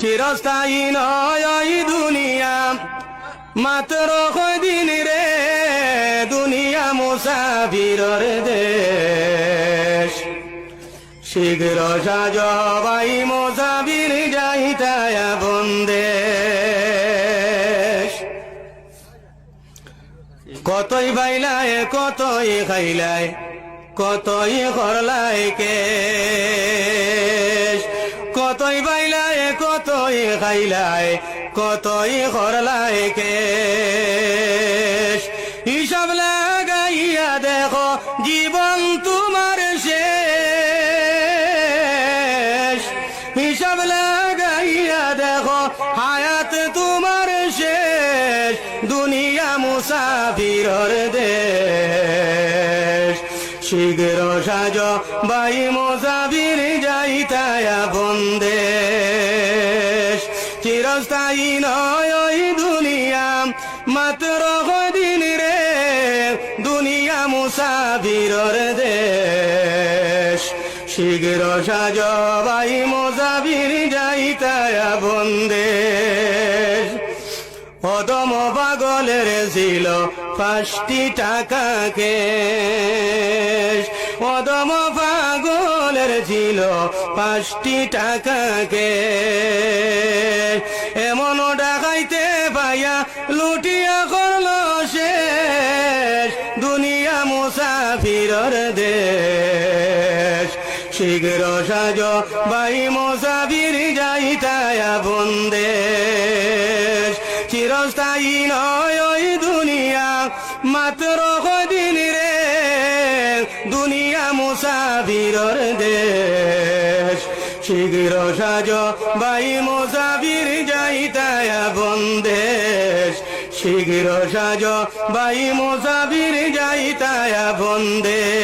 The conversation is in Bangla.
চিরস্থায়ী নয় দুনিয়া। মাত্র কদিন রে দুনিয়া মুসাফিরর দেশ। শীঘ্র সাজবাই মুসাফির যাইতায় বন্দেশ কতই বাইলায়, কতই খাইলায়, কতই করলাই কে কতই বাইলায়, কতই খাইলায়, কতই করলাই কে হিসাব লাগাইয়া দেখো, জীবন তোমার শেষ। হিসাব লাগাইয়া দেখো, হায়াত তোমার শেষ। দুনিয়া মুসাফিরর দেশ। শীঘ্র সাজ বাই মুসাফির যাইতায়া বন্দেশ। চিরস্থায়ী নয় ওই দুনিয়া, মাত্র কদিন রে, দুনিয়া মুসাফিরর দেশ। শীঘ্র সাজ বাই মুসাফির যাইতায়া বন্দেশ। অদম পাগলের ছিল পাঁচটি টাকা কেশ। অদম পাগলের ছিল পাঁচটি টাকা কেশ। এমন ডাকাইতে পাইয়া লুটিয়া করল শেষ। দুনিয়া মুসাফিরর দেশ। শীঘ্র সাজ বাই মুসাফির যাইতায়া বন্দেশ চিরস্থায়ী নয় ওই দুনিয়া, মাত্র কদিন রে। দুনিয়া মুসাফিরর দেশ। শীঘ্র সাজ বাই মুসাফির যাইতায়া বন্দেশ শীঘ্র সাজ বাই মুসাফির যাইতায়া বন্দেশ